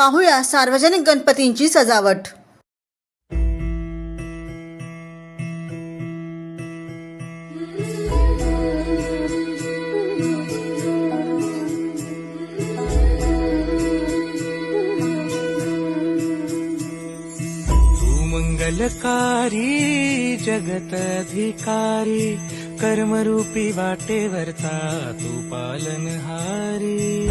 पाहूया सार्वजनिक गणपतींची सजावट. मंगलकारी जगतधिकारी कर्मरूपी वाटेवरता तू पालनहारी.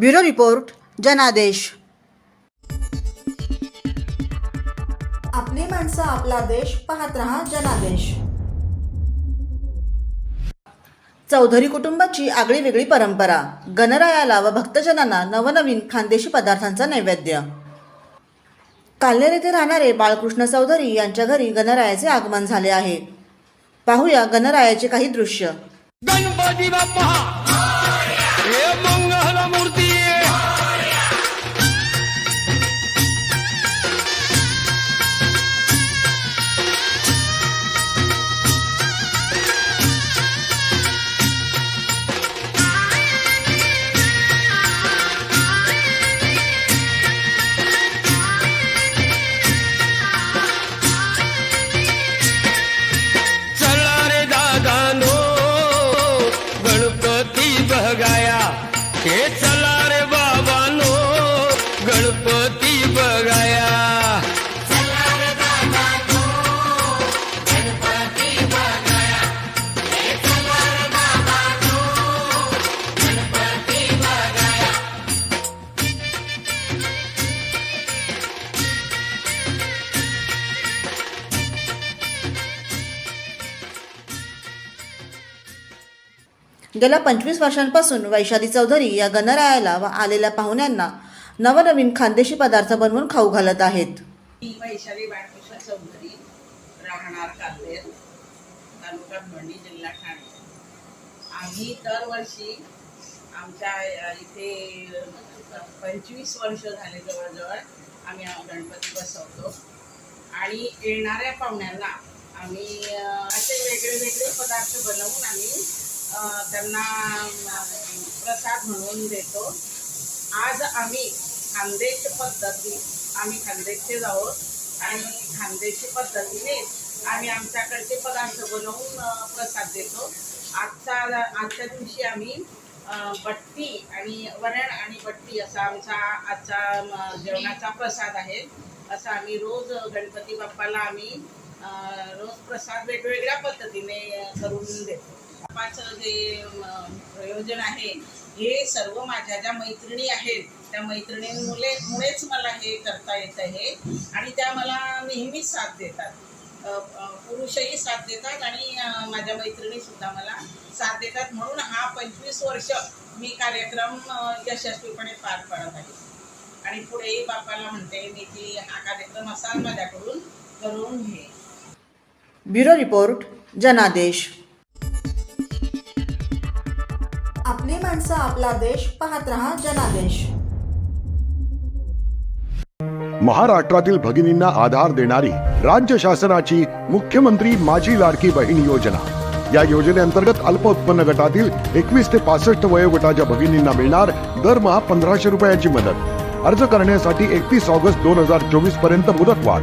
ब्युरो रिपोर्ट जनादेश. आपली माणसं आपला देश पाहत रहा जनादेश. चौधरी कुटुंबाची आगळी वेगळी परंपरा. गणरायाला व भक्तजनांना नवनवीन खानदेशी पदार्थांचा नैवेद्य. काल्हेर येथे राहणारे बाळकृष्ण चौधरी यांच्या घरी गणरायाचे आगमन झाले आहे. पाहूया गणरायाचे काही दृश्य. बह गया के चला गेल्या पंचवीस वर्षांपासून वैशाली चौधरी या गणरायाला व आलेल्या पाहुण्यांना नवनवीन खानदेशी पदार्थ बनवून खाऊ घालत आहेत. वैशाली बाळकृष्ण चौधरी राहणार कातेर तालुका जिल्हा ठाणे. आम्ही दरवर्षी आमच्या इथे पंचवीस वर्ष झाले जवळजवळ आम्ही गणपती बसवतो. आणि येणाऱ्या पाहुण्यांना आम्ही असे वेगळे वेगळे पदार्थ बनवून आम्ही त्यांना प्रसाद म्हणून देतो. आज आम्ही खानदेश पद्धती आम्ही खानदेशचे आहोत आणि खानदेशी पद्धतीने आम्ही आमच्याकडचे पदार्थ बनवून प्रसाद देतो. आजचा आजच्या दिवशी आम्ही बट्टी आणि वरण आणि बट्टी असा आमचा आजचा जेवणाचा प्रसाद आहे. असं आम्ही रोज गणपती बाप्पाला आम्ही रोज प्रसाद वेगवेगळ्या पद्धतीने करून देतो. बाप्पाचं जे प्रयोजन आहे हे सर्व माझ्या ज्या मैत्रिणी आहेत त्या मैत्रिणींमुळे मुळेच मला हे करता येत आहे. आणि त्या मला नेहमीच साथ देतात. पुरुषही साथ देतात आणि माझ्या मैत्रिणी सुद्धा मला साथ देतात. म्हणून हा पंचवीस वर्ष मी कार्यक्रम यशस्वीपणे पार पाडत आहे. आणि पुढेही बापाला म्हणते मी की हा कार्यक्रम असा माझ्याकडून करून घे. ब्युरो रिपोर्ट जनादेश. आपली माणसं आपला देश पाहत रहा जनादेश. महाराष्ट्रातील भगिनींना आधार देणारी राज्य शासनाची मुख्यमंत्री माझी लाडकी बहीण योजना. या योजनेअंतर्गत अल्प उत्पन्न गटातील एकवीस ते पासष्ट वयोगटाच्या भगिनींना मिळणार दरमहा पंधराशे रुपयाची मदत. अर्ज करण्यासाठी एकतीस ऑगस्ट दोन हजार चोवीसपर्यंत मुदतवाढ.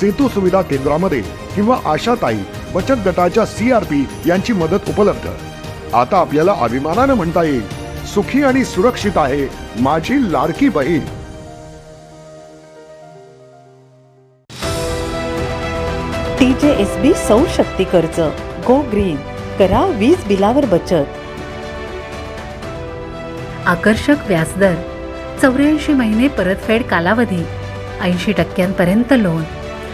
सेतू सुविधा केंद्रामध्ये किंवा आशाताई बचत गटाच्या सीआरपी यांची मदत उपलब्ध. आता आपल्याला अभिमानानं म्हणता येईल सुखी आणि सुरक्षित आहे माझी लाडकी बहीण. टी जे एस बी सौर शक्ती कर्ज गो ग्रीन करा वीज बिलावर बचत. आकर्षक व्याजदर चौऱ्याऐंशी महिने परतफेड कालावधी ऐंशी टक्क्यांपर्यंत लोन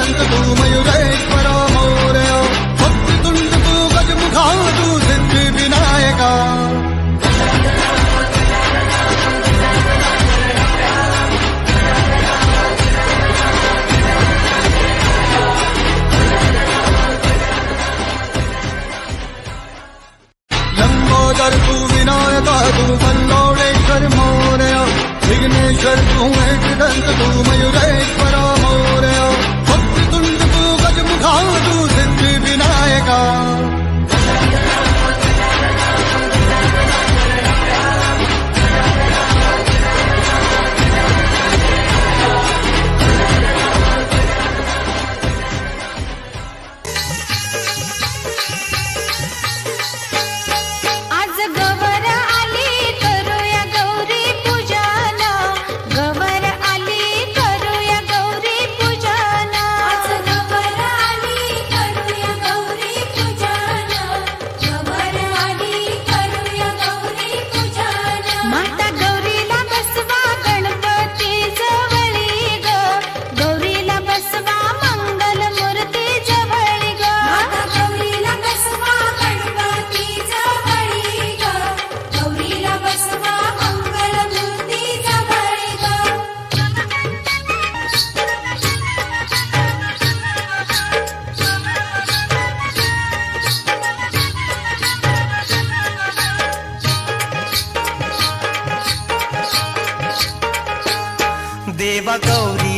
tanto tú. தேவ கௌரி